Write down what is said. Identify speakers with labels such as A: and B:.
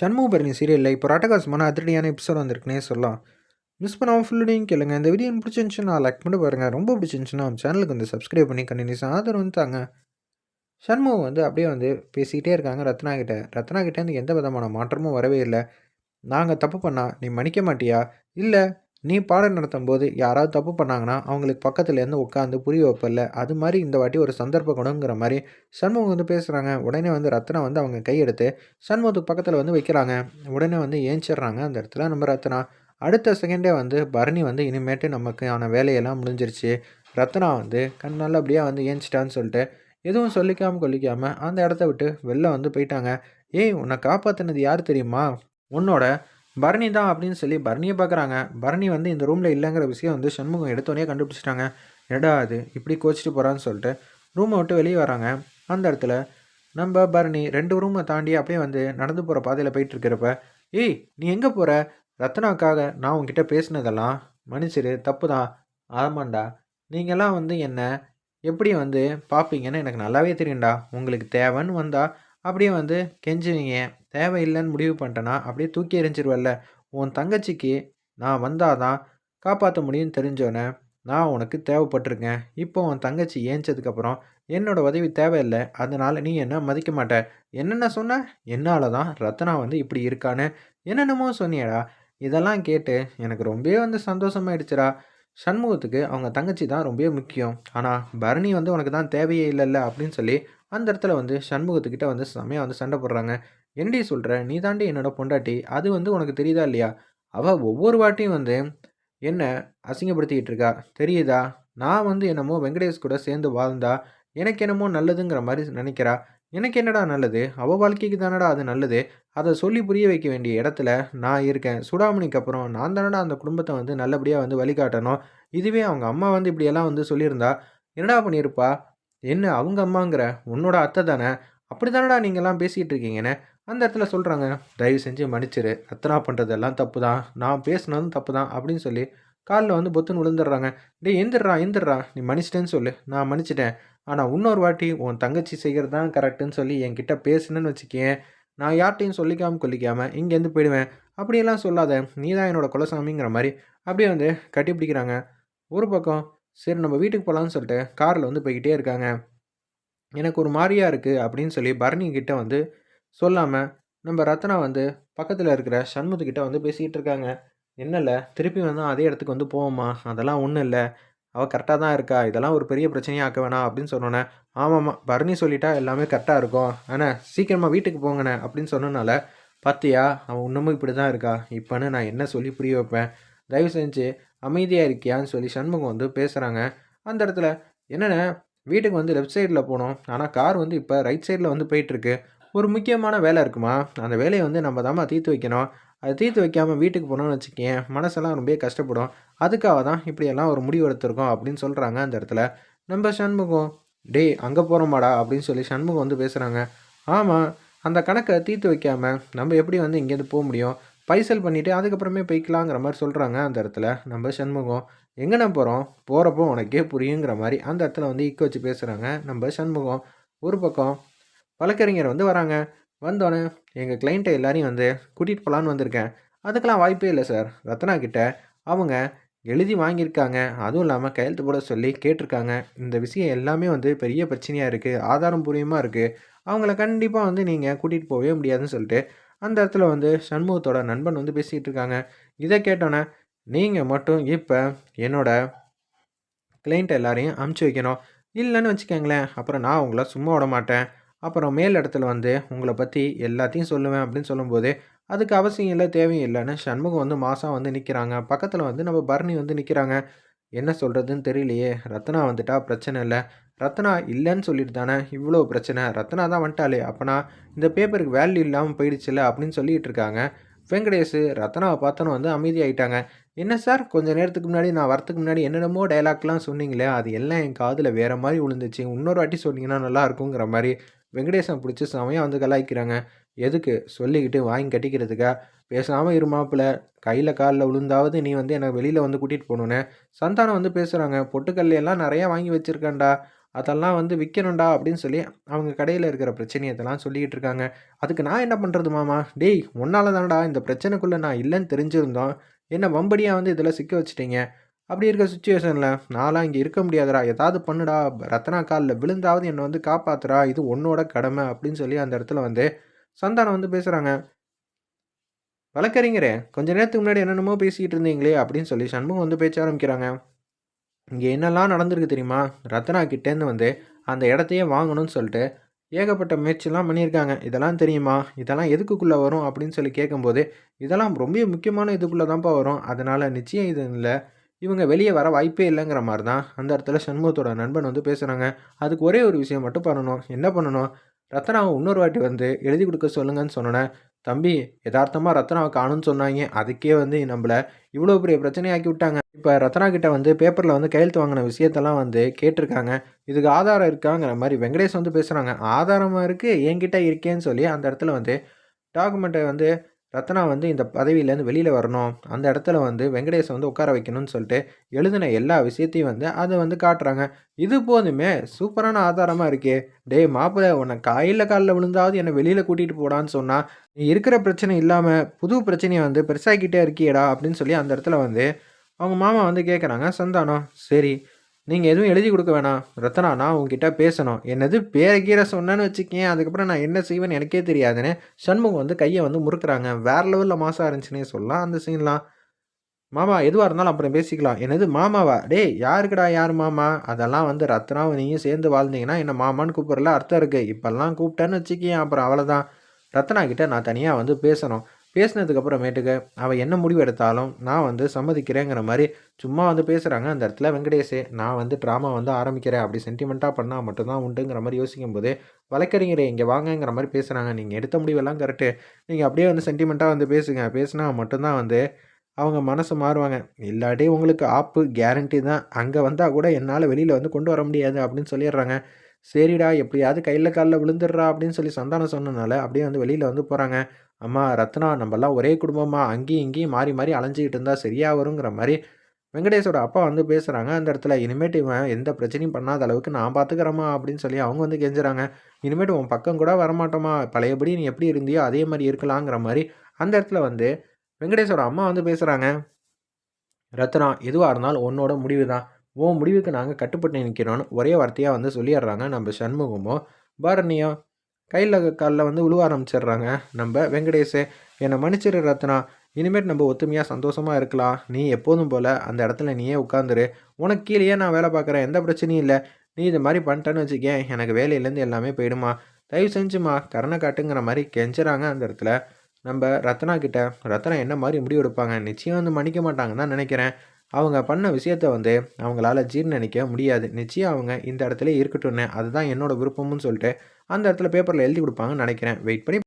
A: சண்முகபரணி சீரியலில் இப்போ ராட்டகாசமான அதிரடியான எபிசோட் வந்திருக்குனே சொல்லலாம். மிஸ் பண்ணாமல் ஃபுல்லுடையும் கேளுங்க. இந்த வீடியோ பிடிச்சிருந்துச்சுன்னா லைக் பண்ணி பாருங்கள் ரொம்ப பிடிச்சிருந்துச்சுன்னா நம்ம சேனலுக்கு வந்து சப்ஸ்கிரைப் பண்ணி கண்டினியூஸ் ஆதரவு வந்து தாங்க. சண்முகம் வந்து அப்படியே வந்து பேசிக்கிட்டே இருக்காங்க ரத்னா கிட்ட. ரத்னா கிட்டேருந்து எந்த விதமான மாற்றமும் வரவே இல்லை. நாங்கள் தப்பு பண்ணால் நீ மன்னிக்க மாட்டியா? இல்லை நீ பாடம் நடத்தும் போது யாராவது தப்பு பண்ணாங்கன்னா அவங்களுக்கு பக்கத்துலேருந்து உட்காந்து புரிய வைப்பில்ல. அது மாதிரி இந்த வாட்டி ஒரு சந்தர்ப்பம் குணங்கிற மாதிரி சண்முகம் வந்து பேசுகிறாங்க உடனே வந்து ரத்னா வந்து அவங்க கையெடுத்து சண்முகத்துக்கு பக்கத்தில் வந்து வைக்கிறாங்க. உடனே வந்து ஏஞ்சிடுறாங்க. அந்த இடத்துல நம்ம ரத்னா. அடுத்த செகண்டே வந்து பரணி வந்து இனிமேட்டு நமக்கான வேலையெல்லாம் முடிஞ்சிருச்சு. ரத்னா வந்து கண் நல்லபடியாக வந்து ஏஞ்சிட்டான்னு சொல்லிட்டு எதுவும் சொல்லிக்காமல் கொல்லிக்காமல் அந்த இடத்த விட்டு வெளில வந்து போயிட்டாங்க. ஏய் உன்னை காப்பாற்றினது யார் தெரியுமா? உன்னோட பரணி தான் அப்படின்னு சொல்லி பரணியை பார்க்குறாங்க. பரணி வந்து இந்த ரூமில் இல்லைங்கிற விஷயம் வந்து சண்முகம் எடுத்தோடனே கண்டுபிடிச்சிட்டாங்க. எடா அது இப்படி கோச்சிட்டு போகிறான்னு சொல்லிட்டு ரூமை விட்டு வெளியே வராங்க. அந்த இடத்துல நம்ம பரணி ரெண்டு ரூமை தாண்டி அப்படியே வந்து நடந்து போகிற பாதையில் போயிட்டுருக்கிறப்ப ஏய் நீ எங்கே போகிற ரத்னாக்காக நான் உங்ககிட்ட பேசினதெல்லாம் மன்னிச்சிரு தப்பு தான். ஆமாண்டா. நீங்கள்லாம் வந்து என்ன எப்படி வந்து பார்ப்பீங்கன்னு எனக்கு நல்லாவே தெரியும்டா. உங்களுக்கு தேவைன்னு வந்தால் அப்படியே வந்து கெஞ்சுவீங்க. தேவையில்லைன்னு முடிவு பண்ணிட்டேன்னா அப்படியே தூக்கி எறிஞ்சிருவல்ல. உன் தங்கச்சிக்கு நான் வந்தாதான் காப்பாற்ற முடியும்னு தெரிஞ்சோன்னே நான் உனக்கு தேவைப்பட்டிருக்கேன். இப்போ உன் தங்கச்சி ஏஞ்சதுக்கப்புறம் என்னோட உதவி தேவையில்லை. அதனால் நீ என்ன மதிக்க மாட்ட. என்னென்ன சொன்ன? என்னால் தான் ரத்னா வந்து இப்படி இருக்கான்னு என்னென்னமோ சொன்னியடா. இதெல்லாம் கேட்டு எனக்கு ரொம்பவே வந்து சந்தோஷமாயிடுச்சுடா. சண்முகத்துக்கு அவங்க தங்கச்சி தான் ரொம்ப முக்கியம். ஆனால் பரணி வந்து உனக்கு தான் தேவையே இல்லைல்ல அப்படின்னு சொல்லி அந்த இடத்துல வந்து சண்முகத்துக்கிட்ட வந்து செம்மையாக வந்து சண்டை போடுறாங்க. என்னடி சொல்கிற நீ தாண்டி என்னோட பொண்டாட்டி. அது வந்து உனக்கு தெரியுதா இல்லையா? அவள் ஒவ்வொரு வாட்டியும் வந்து என்ன அசிங்கப்படுத்திக்கிட்டு இருக்கா? தெரியுதா? நான் வந்து என்னமோ வெங்கடேஷ் கூட சேர்ந்து வாழ்ந்தா எனக்கு என்னமோ நல்லதுங்கிற மாதிரி நினைக்கிறா? எனக்கு என்னடா நல்லது? அவள் வாழ்க்கைக்கு தானடா அது நல்லது? அதை சொல்லி புரிய வைக்க வேண்டிய இடத்துல நான் இருக்கேன். சுடாமணிக்கு அப்புறம் நான் தானடா அந்த குடும்பத்தை வந்து நல்லபடியாக வந்து வழிகாட்டணும். இதுவே அவங்க அம்மா வந்து இப்படியெல்லாம் வந்து சொல்லியிருந்தா என்னடா பண்ணியிருப்பா? என்ன அவங்க அம்மாங்கிற? உன்னோட அத்தை தானே? அப்படி தானடா நீங்கள்லாம் பேசிக்கிட்டு இருக்கீங்கன்னு? அந்த இடத்துல சொல்கிறாங்க தயவு செஞ்சு மன்னிச்சிரு. அத்தனா பண்ணுறதெல்லாம் தப்பு தான் நான் பேசுனதும் தப்பு தான் அப்படின்னு சொல்லி காலில் வந்து பொத்துன்னு விழுந்துடுறாங்க. டே எந்திரா எந்திரா நீ மன்னிச்சிட்டேன்னு சொல்லு. நான் மன்னிச்சிட்டேன். ஆனால் இன்னொரு வாட்டி உன் தங்கச்சி செய்கிறது தான் கரெக்டுன்னு சொல்லி என்கிட்ட பேசுனேன்னு வச்சுக்கேன். நான் யார்ட்டையும் சொல்லிக்காமல் கொல்லிக்காமல் இங்கேருந்து போயிடுவேன். அப்படியெல்லாம் சொல்லாத. நீ தான் என்னோடய குலசாமிங்கிற மாதிரி. அப்படியே வந்து கட்டி பிடிக்கிறாங்க. ஒரு பக்கம் சரி நம்ம வீட்டுக்கு போகலான்னு சொல்லிட்டு காரில் வந்து போய்கிட்டே இருக்காங்க. எனக்கு ஒரு மாதிரியாக இருக்குது அப்படின்னு சொல்லி பரணி கிட்ட வந்து சொல்லாமல் நம்ம ரத்னா வந்து பக்கத்தில் இருக்கிற சண்முகத்துக்கிட்ட வந்து பேசிக்கிட்டு இருக்காங்க. என்னல்ல திருப்பி வந்து அதே இடத்துக்கு வந்து போவோமா? அதெல்லாம் ஒன்றும் இல்லை. அவள் கரெக்டாக தான் இருக்கா? இதெல்லாம் ஒரு பெரிய பிரச்சனையாக ஆக்க வேணாம் அப்படின்னு சொன்னோன்னே ஆமாம்மா பரணி சொல்லிட்டா எல்லாமே கரெக்டாக இருக்கும். ஆனால் சீக்கிரமாக வீட்டுக்கு போங்கண்ணே அப்படின்னு சொன்னனால பார்த்தியா அவன் இன்னமும் இப்படி தான் இருக்கா? இப்போன்னு நான் என்ன சொல்லி புரிய வைப்பேன்? தயவு செஞ்சு அமைதியாக இருக்கியான்னு சொல்லி சண்முகம் வந்து பேசுகிறாங்க அந்த இடத்துல என்னென்ன வீட்டுக்கு வந்து லெஃப்ட் சைடில் போனோம். ஆனால் கார் வந்து இப்போ ரைட் சைடில் வந்து போயிட்டுருக்கு ஒரு முக்கியமான வேலை இருக்குமா? அந்த வேலையை வந்து நம்ம தாம்மா தீர்த்து வைக்கணும். அதை தீர்த்து வைக்காமல் வீட்டுக்கு போனோம்னு வச்சுக்கேன் மனசெல்லாம் ரொம்ப கஷ்டப்படும். அதுக்காக தான் இப்படியெல்லாம் ஒரு முடிவு எடுத்திருக்கோம் அப்படின்னு சொல்கிறாங்க அந்த இடத்துல. நம்ம சண்முகம் டேய் அங்கே போகிறோமாடா அப்படின்னு சொல்லி சண்முகம் வந்து பேசுகிறாங்க ஆமாம் அந்த கணக்கை தீர்த்து வைக்காமல் நம்ம எப்படி வந்து இங்கேருந்து போக முடியும்? பைசல் பண்ணிவிட்டு அதுக்கப்புறமே போய்க்கலாங்கிற மாதிரி சொல்கிறாங்க அந்த இடத்துல நம்ம சண்முகம். எங்கேண்ணா போகிறோம் போகிறப்போ உனக்கே புரியுங்கிற மாதிரி அந்த இடத்துல வந்து இக்க வச்சு பேசுகிறாங்க நம்ம சண்முகம். ஒரு பக்கம் வழக்கறிஞர் வந்து வராங்க. வந்தோடனே எங்கள் கிளைண்ட்டை எல்லாரையும் வந்து கூட்டிகிட்டு போகலான்னு வந்திருக்கேன். அதுக்கெல்லாம் வாய்ப்பே இல்லை சார் ரத்னா கிட்ட அவங்க எழுதி வாங்கியிருக்காங்க. அதுவும் இல்லாமல் கையெழுத்து போட சொல்லி கேட்டிருக்காங்க. இந்த விஷயம் எல்லாமே வந்து பெரிய பிரச்சனையாக இருக்குது ஆதாரம் பூர்வமாக இருக்குது அவங்கள கண்டிப்பாக வந்து நீங்கள் கூட்டிகிட்டு போகவே முடியாதுன்னு சொல்லிட்டு அந்த இடத்துல வந்து சண்முகத்தோட நண்பன் வந்து பேசிகிட்டு இருக்காங்க. இதை கேட்டோன்னே நீங்கள் மட்டும் இப்போ என்னோட கிளைண்ட் எல்லாரையும் அமுச்சு வைக்கணும். இல்லைன்னு வச்சுக்கோங்களேன். அப்புறம் நான் உங்களை சும்மா விட மாட்டேன். அப்புறம் மேல் இடத்துல வந்து உங்களை பற்றி எல்லாத்தையும் சொல்லுவேன் அப்படின்னு சொல்லும்போது அதுக்கு அவசியம் இல்லை தேவையும் இல்லைன்னு சண்முகம் வந்து மாதம் வந்து நிற்கிறாங்க பக்கத்தில் வந்து நம்ம பரணி வந்து நிற்கிறாங்க என்ன சொல்கிறதுன்னு தெரியலையே. ரத்னா வந்துட்டா பிரச்சனை இல்லை. ரத்னா இல்லைன்னு சொல்லிட்டு தானே இவ்வளோ பிரச்சனை? ரத்னா தான் வந்துட்டாலே அப்போனா இந்த பேப்பருக்கு வேல்யூ இல்லாமல் போயிடுச்சுல அப்படின்னு சொல்லிகிட்டு இருக்காங்க. வெங்கடேஷ் ரத்னாவை பார்த்தோன்னு வந்து அமைதியாயிட்டாங்க. என்ன சார் கொஞ்சம் நேரத்துக்கு முன்னாடி நான் வரத்துக்கு முன்னாடி என்னென்னமோ டைலாக்லாம் சொன்னீங்களே அது எல்லாம் என் காதில் வேறு மாதிரி விழுந்துச்சு. இன்னொரு வாட்டி சொன்னீங்கன்னா நல்லா இருக்குங்கிற மாதிரி வெங்கடேசன் பிடிச்சி சமயம் வந்து கலாய்க்கிறாங்க. எதுக்கு? சொல்லிக்கிட்டு வாங்கி கட்டிக்கிறதுக்கா? பேசாமல் இருமாப்பில் கையில் காலில் விழுந்தாவது நீ வந்து என்னை வெளியில் வந்து கூட்டிகிட்டு போகணுன்னு சந்தானம் வந்து பேசுகிறாங்க பொட்டுக்கல்லையெல்லாம் நிறையா வாங்கி வச்சுருக்கேன்டா. அதெல்லாம் வந்து விற்கணும்டா அப்படின்னு சொல்லி அவங்க கடையில் இருக்கிற பிரச்சனையத்தெல்லாம் சொல்லிக்கிட்டு இருக்காங்க. அதுக்கு நான் என்ன பண்ணுறது மாமா? டேய் உன்னால் தானடா இந்த பிரச்சனைக்குள்ளே நான் இல்லைன்னு தெரிஞ்சிருந்தோம். என்ன வம்படியாக வந்து இதில் சிக்க வச்சிட்டீங்க? அப்படி இருக்க சுச்சுவேஷனில் நான்லாம் இங்கே இருக்க முடியாதடா. ஏதாவது பண்ணுடா. ரத்னா காலில் விழுந்தாவது என்னை வந்து காப்பாத்துறா. இது உன்னோட கடமை அப்படின்னு சொல்லி அந்த இடத்துல வந்து சந்தானம் வந்து பேசுகிறாங்க வழக்கறிஞரே கொஞ்ச நேரத்துக்கு முன்னாடி என்னென்னமோ பேசிக்கிட்டு இருந்தீங்களே அப்படின்னு சொல்லி சண்முகம் வந்து பேச்ச ஆரம்பிக்கிறாங்க. இங்கே என்னெல்லாம் நடந்திருக்கு தெரியுமா? ரத்னா கிட்டேருந்து வந்து அந்த இடத்தையே வாங்கணும்னு சொல்லிட்டு ஏகப்பட்ட முயற்சிலாம் பண்ணியிருக்காங்க. இதெல்லாம் தெரியுமா? இதெல்லாம் எதுக்குள்ளே வரும் அப்படின்னு சொல்லி கேட்கும்போது இதெல்லாம் ரொம்ப முக்கியமான இதுக்குள்ளே தான்ப்பா வரும். அதனால் நிச்சயம் இது இல்லை. இவங்க வெளியே வர வாய்ப்பே இல்லைங்கிற மாதிரி தான் அந்த இடத்துல சண்முகத்தோட நண்பன் வந்து பேசுகிறாங்க அதுக்கு ஒரே ஒரு விஷயம் மட்டும் பண்ணணும். என்ன பண்ணணும்? ரத்னாவை இன்னொரு வாட்டி வந்து எழுதி கொடுக்க சொல்லுங்கன்னு சொன்னேன் தம்பி யதார்த்தமாக ரத்னாவை காணும்னு சொன்னாங்க. அதுக்கே வந்து நம்மளை இவ்வளோ பெரிய பிரச்சனையாக்கி விட்டாங்க. இப்போ ரத்னா கிட்ட வந்து பேப்பரில் வந்து கையெழுத்து வாங்கின விஷயத்தெல்லாம் வந்து கேட்டிருக்காங்க. இதுக்கு ஆதாரம் இருக்காங்கிற மாதிரி வெங்கடேஷ் வந்து பேசுகிறாங்க ஆதாரமாக இருக்குது என்கிட்ட இருக்கேன்னு சொல்லி அந்த இடத்துல வந்து டாக்குமெண்ட்டை வந்து ரத்னா வந்து இந்த பதவியிலேருந்து வெளியில் வரணும். அந்த இடத்துல வந்து வெங்கடேஷை வந்து உட்கார வைக்கணும்னு சொல்லிட்டு எழுதின எல்லா விஷயத்தையும் வந்து அதை வந்து காட்டுறாங்க. இது போதுமே சூப்பரான ஆதாரமாக இருக்கே. டே மாப்பிள்ளை உன்னை காயில் காலில் விழுந்தாவது என்னை வெளியில் கூட்டிகிட்டு போடான்னு சொன்னால் நீ இருக்கிற பிரச்சனை இல்லாமல் புது பிரச்சனையை வந்து பெருசாகிக்கிட்டே இருக்கியடா அப்படின்னு சொல்லி அந்த இடத்துல வந்து அவங்க மாமா வந்து கேட்குறாங்க சந்தானம் சரி நீங்கள் எதுவும் எழுதி கொடுக்க வேணாம். ரத்னா நான் உங்ககிட்ட பேசணும். என்னது பேரை கீரை சொன்னேன்னு வச்சுக்கேன். அதுக்கப்புறம் நான் என்ன செய்வேன்னு எனக்கே தெரியாதுன்னு சண்முகம் வந்து கையை வந்து முறுக்குறாங்க. வேறு லெவலில் மாசாக இருந்துச்சுன்னே சொல்லலாம் அந்த சீன்லாம் மாமா எதுவாக இருந்தாலும் அப்புறம் பேசிக்கலாம். என்னது மாமாவா? டேய் யாருக்குடா யார் மாமா? அதெல்லாம் வந்து ரத்னாவும் நீயும் சேர்ந்து வாழ்ந்தீங்கன்னா என்ன மாமான்னு கூப்பிட்றல அர்த்தம் இருக்குது இப்போல்லாம் கூப்பிட்டேன்னு வச்சுக்கேன். அப்புறம் அவ்வளோதான் ரத்னா கிட்டே நான் தனியாக வந்து பேசணும். பேசினதுக்கப்புறமேட்டுக்கு அவள் என்ன முடிவு எடுத்தாலும் நான் வந்து சம்மதிக்கிறேங்கிற மாதிரி சும்மா வந்து பேசுகிறாங்க அந்த இடத்துல வெங்கடேஷே. நான் வந்து ட்ராமா வந்து ஆரம்பிக்கிறேன். அப்படி சென்டிமெண்ட்டாக பண்ணால் மட்டும்தான் உண்டுங்கிற மாதிரி யோசிக்கும் போது வழக்கறிஞரே இங்கே வாங்கங்கிற மாதிரி பேசுகிறாங்க நீங்கள் எடுத்த முடிவெல்லாம் கரெக்டு நீங்கள் அப்படியே வந்து சென்டிமெண்ட்டாக வந்து பேசுங்க. பேசினா மட்டும்தான் வந்து அவங்க மனசு மாறுவாங்க. இல்லாட்டி உங்களுக்கு ஆப்பு கேரண்டி தான். அங்கே வந்தால் கூட என்னால் வெளியில் வந்து கொண்டு வர முடியாது அப்படின்னு சொல்லிடுறாங்க. சரிடா எப்படியாவது கையில் காலில் விழுந்துடுறா அப்படின்னு சொல்லி சந்தானம் சொன்னனால அப்படியே வந்து வெளியில் வந்து போகிறாங்க அம்மா ரத்னா நம்மலாம் ஒரே குடும்பமாக அங்கேயும் இங்கேயும் மாறி மாறி அலைஞ்சிக்கிட்டு இருந்தால் சரியாக வருங்கிற மாதிரி வெங்கடேஷோட அப்பா வந்து பேசுகிறாங்க அந்த இடத்துல இனிமேட்டு இவன் எந்த பிரச்சனையும் பண்ணாத அளவுக்கு நான் பார்த்துக்கிறேம்மா அப்படின்னு சொல்லி அவங்க வந்து கெஞ்சுறாங்க. இனிமேட்டு உன் பக்கம் கூட வரமாட்டோமா பழையபடி நீ எப்படி இருந்தியோ அதே மாதிரி இருக்கலாங்கிற மாதிரி அந்த இடத்துல வந்து வெங்கடேஷோட அம்மா வந்து பேசுகிறாங்க ரத்னா எதுவாக இருந்தாலும் உன்னோட முடிவு தான் உன் முடிவுக்கு நாங்கள் கட்டுப்பட்டு நிற்கிறோன்னு ஒரே வார்த்தையாக வந்து சொல்லிடுறாங்க நம்ம சண்முகமோ பரணியோ. கையில் காலில் வந்து உழுவ ஆரம்பிச்சிடுறாங்க. நம்ம வெங்கடேஷே என்னை மன்னிச்சிரு ரத்னா. இனிமேட் நம்ம ஒத்துமையாக சந்தோஷமாக இருக்கலாம். நீ எப்போதும் போல் அந்த இடத்துல நீயே உட்காந்துரு உனக்கு கீழேயே நான் வேலை பார்க்குறேன். எந்த பிரச்சனையும் இல்லை. நீ இது மாதிரி பண்ணிட்டேன்னு வச்சுக்கேன். எனக்கு வேலையிலேருந்து எல்லாமே போயிடுமா? தயவு செஞ்சுமா. கரணை காட்டுங்கிற மாதிரி கெஞ்சுறாங்க அந்த இடத்துல. நம்ம ரத்னா கிட்ட ரத்னா என்ன மாதிரி முடிவு எடுப்பாங்க? நிச்சயம் வந்து மன்னிக்க மாட்டாங்கன்னு தான் நினைக்கிறேன். அவங்க பண்ண விஷயத்த வந்து அவங்களால ஜீர்ணிக்க முடியாது. நிச்சயம் அவங்க இந்த இடத்துல இருக்கட்டும்னு. அதுதான் என்னோட விருப்பம்னு சொல்லிட்டு அந்த இடத்துல பேப்பரில் எழுதி கொடுப்பாங்கன்னு நினைக்கிறேன். வெயிட் பண்ணி